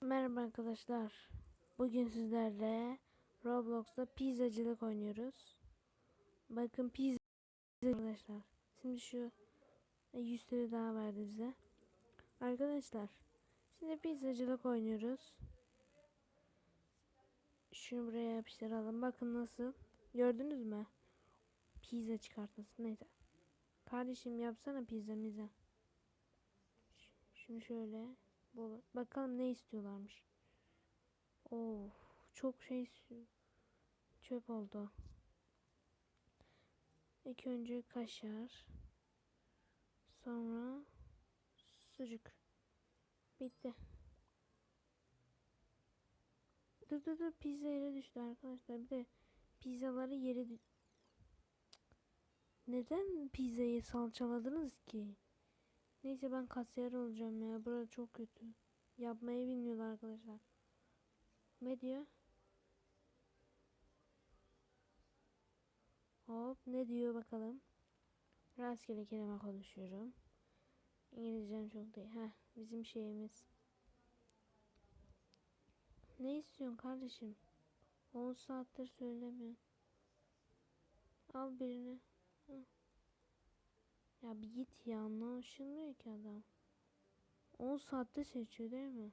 Merhaba arkadaşlar. Bugün sizlerle Roblox'ta pizzacılık oynuyoruz. Bakın pizza arkadaşlar. Şimdi şu 100 TL daha verdi bize. Arkadaşlar şimdi pizzacılık oynuyoruz. Şunu buraya yapıştıralım. Bakın nasıl. Gördünüz mü? Pizza çıkartması. Neyse. Kardeşim yapsana pizza mize. Şunu şöyle. Bol- Bakalım ne istiyorlarmış. Of çok şey. Çöp oldu. İlk önce kaşar. Sonra sucuk. Bitti. Dur dur dur pizza yere düştü arkadaşlar. Bir de pizzaları yere. Neden pizzayı salçaladınız ki? Neyse ben kasiyer olacağım ya. Burada çok kötü. Yapmayı bilmiyorlar arkadaşlar. Ne diyor? Hop ne diyor bakalım. Rastgele kelime konuşuyorum. İngilizcem çok değil. Heh bizim şeyimiz. Ne istiyorsun kardeşim? 10 saattir söylemiyorsun. Al birini. Hı. Ya bir git ya anlaşılmıyor ki adam. 10 saatte seçiyor değil mi?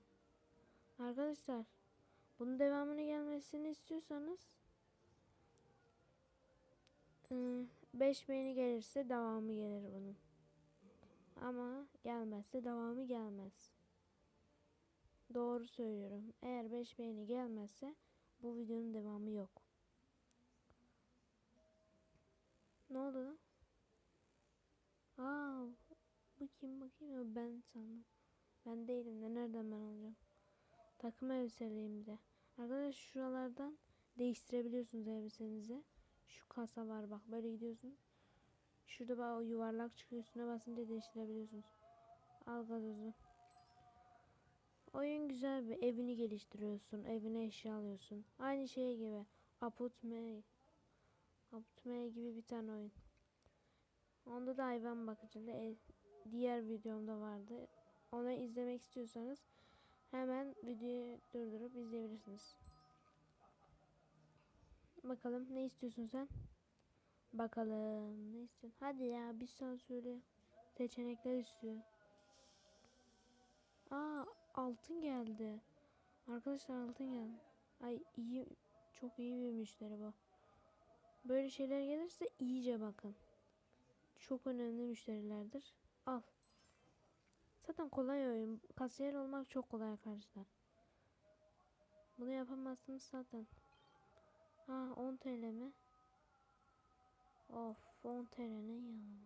Arkadaşlar bunun devamını gelmesini istiyorsanız 5 beğeni gelirse devamı gelir bunun. Ama gelmezse devamı gelmez. Doğru söylüyorum. Eğer 5 beğeni gelmezse bu videonun devamı yok. Ne oldu? Aa, bakayım ya ben sandım. Ben değilim de nereden ben alacağım? Takım elbiseliyim de. Arkadaşlar şuralardan değiştirebiliyorsunuz elbisenizi. Şu kasa var bak böyle gidiyorsun. Şurada bak o yuvarlak çıkıyor üstüne basınca değiştirebiliyorsunuz. Al gazozu. Oyun güzel bir evini geliştiriyorsun. Evine eşya alıyorsun. Aynı şey gibi. Aput Me. Aput Me gibi bir tane oyun. Onda da hayvan bakıcılığı e, diğer videomda vardı. Onu izlemek istiyorsanız hemen videoyu durdurup izleyebilirsiniz. Bakalım ne istiyorsun sen? Bakalım ne istiyorsun? Hadi ya bir sen söyle. Seçenekler istiyor. Aa altın geldi. Arkadaşlar altın geldi. Ay iyi çok iyi bir müşteri bu. Böyle şeyler gelirse iyice bakın. Çok önemli müşterilerdir. Al. Zaten kolay oyun. Kasiyer olmak çok kolay arkadaşlar. Bunu yapamazsınız zaten. Ha 10 TL mi? Of 10 TL ne ya?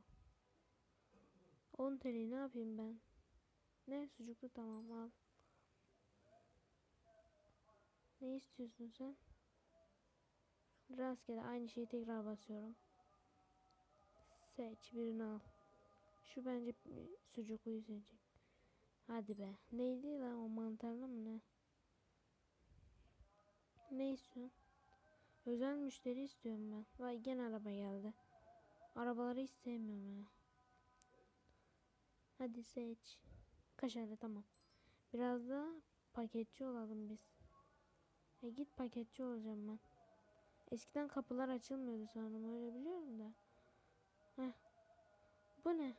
10 TL ne yapayım ben? Ne sucuklu tamam al. Ne istiyorsun sen? Rastgele aynı şeyi tekrar basıyorum. Seç birini al. Şu bence sucukluyu seçecek. Hadi be. Neydi lan o mantarlı mı ne? Ne? Özel müşteri istiyorum ben. Vay gene araba geldi. Arabaları hiç sevmiyorum ya. Hadi seç. Kaşarlı tamam. Biraz da paketçi olalım biz. E git paketçi olacağım ben. Eskiden kapılar açılmıyordu sanırım öyle biliyorum da. Bu ne?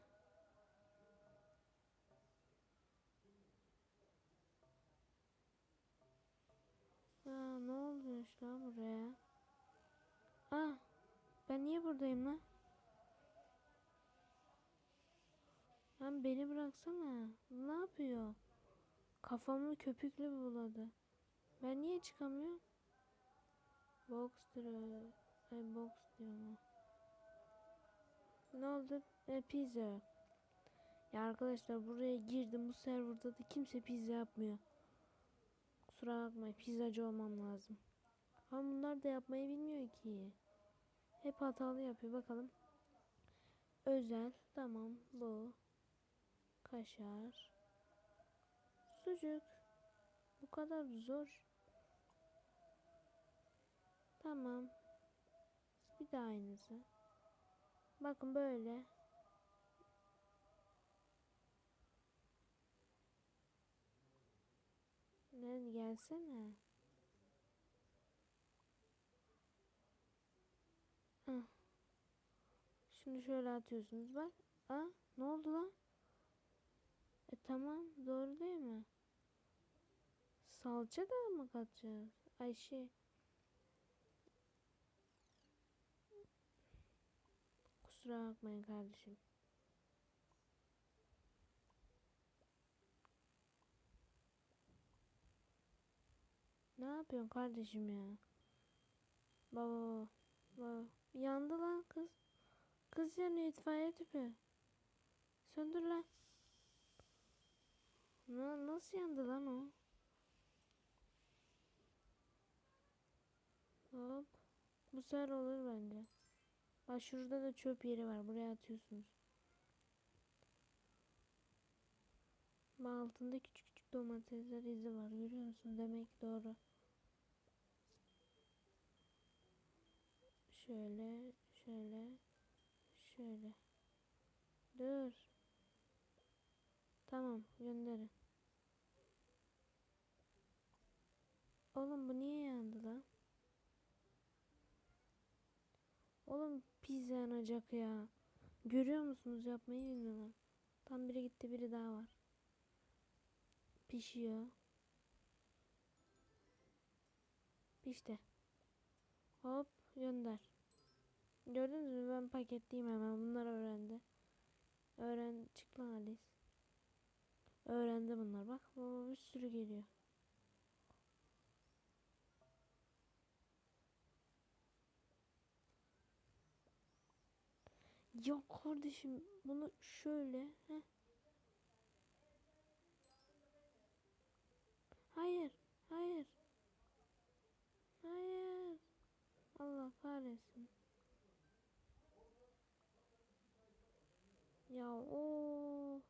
Aa, ne olmuş lan buraya? Aa, ben niye buradayım lan? Lan beni bıraksana. Ne yapıyor? Kafamı köpükle buladı. Ben niye çıkamıyorum? Box Ay box diyorum. Ne oldu? E, pizza. Ya arkadaşlar buraya girdim. Bu serverda da kimse pizza yapmıyor. Kusura bakmayın. Pizzacı olmam lazım. Ama bunlar da yapmayı bilmiyor ki. Hep hatalı yapıyor. Bakalım. Özel. Tamam. Bu. Kaşar. Sucuk. Bu kadar zor. Tamam. Bir de aynısı. Bakın böyle. Ne gelsene. Hah. Şimdi şöyle atıyorsunuz bak. Aa ne oldu lan? E tamam doğru değil mi? Salça da mı katacağız? Ay Kusura bakmayın kardeşim. Ne yapıyorsun kardeşim ya? Baba, baba. Yandı lan kız. Kız yanıyor itfaiye tüpü. Söndür lan. Na, nasıl yandı lan o? Hop. Bu sefer olur bence. Bak şurada da çöp yeri var. Buraya atıyorsunuz. Bak altında küçük küçük domatesler izi var. Görüyor musun? Demek doğru. Şöyle, şöyle, şöyle. Dur. Tamam, gönderin. Oğlum bu niye yandı lan? Oğlum pizza yanacak ya. Görüyor musunuz yapmayı bilmiyorlar. Tam biri gitti biri daha var. Pişiyor. Pişti. Hop gönder. Gördünüz mü ben paketleyeyim hemen bunlar öğrendi. Öğren çık lan Alice. Öğrendi bunlar bak baba bir sürü geliyor. Ya kardeşim bunu şöyle heh. Hayır, hayır. Hayır. Allah kahretsin. Ya o.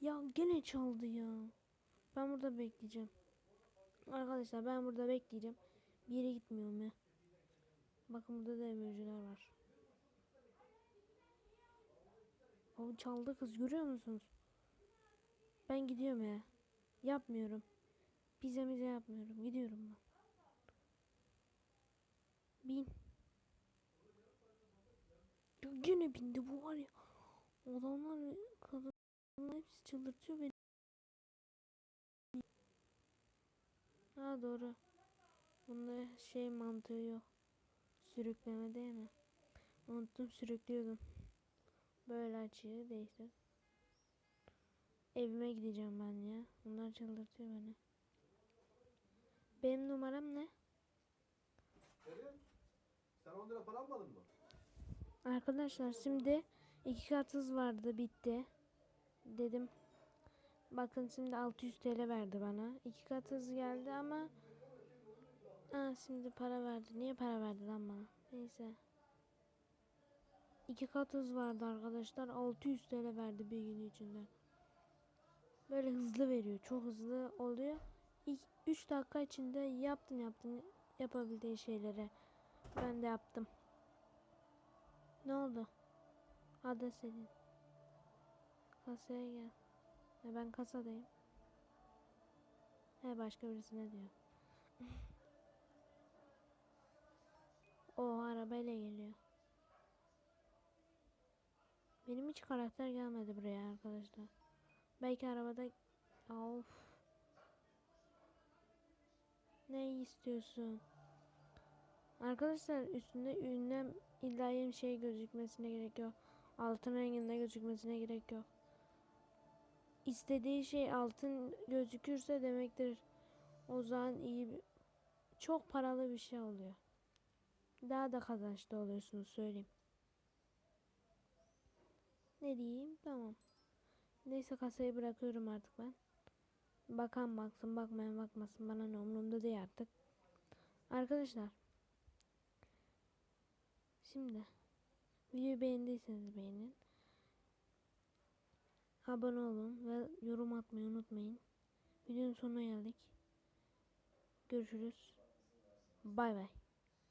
Ya gene çaldı ya. Ben burada bekleyeceğim. Arkadaşlar ben burada bekleyeceğim. Bir yere gitmiyorum ya. Bakın burada da emirciler var. O çaldı kız görüyor musunuz? Ben gidiyorum ya. Yapmıyorum. Pizza mize yapmıyorum. Gidiyorum ben. Bin. Ya Yine bindi bu var ya. Adamlar kadınlar hepsi çıldırtıyor beni. Ha doğru. Bunda şey mantığı yok. Sürükleme değil mi? Unuttum sürüklüyordum. Böyle açıyı değiştir. Evime gideceğim ben ya. Bunlar çıldırtıyor beni. Benim numaram ne? Sen 10 lira para almadın mı? Arkadaşlar şimdi iki kat hız vardı bitti. Dedim. Bakın şimdi 600 TL verdi bana. İki kat hız geldi ama Aa, şimdi para verdi. Niye para verdi lan bana? Neyse. İki kat hız vardı arkadaşlar. 600 TL verdi bir gün içinde. Böyle hızlı veriyor. Çok hızlı oluyor. İlk 3 dakika içinde yaptım yaptım yapabildiği şeyleri. Ben de yaptım. Ne oldu? Hadi senin. Kasaya gel. Ben kasadayım. He başka birisine diyor. o arabayla geliyor. Benim hiç karakter gelmedi buraya arkadaşlar. Belki arabada of. Ne istiyorsun? Arkadaşlar üstünde ünlem illa şey gözükmesine gerek yok. Altın renginde gözükmesine gerek yok. İstediği şey altın gözükürse demektir. O zaman iyi bir, çok paralı bir şey oluyor. Daha da kazançlı oluyorsunuz söyleyeyim. Ne diyeyim? Tamam. Neyse kasayı bırakıyorum artık ben. Bakan baksın bakmayan bakmasın bana ne umurumda değil artık. Arkadaşlar. Şimdi videoyu beğendiyseniz beğenin. Abone olun ve yorum atmayı unutmayın. Videonun sonuna geldik. Görüşürüz. Bay bay.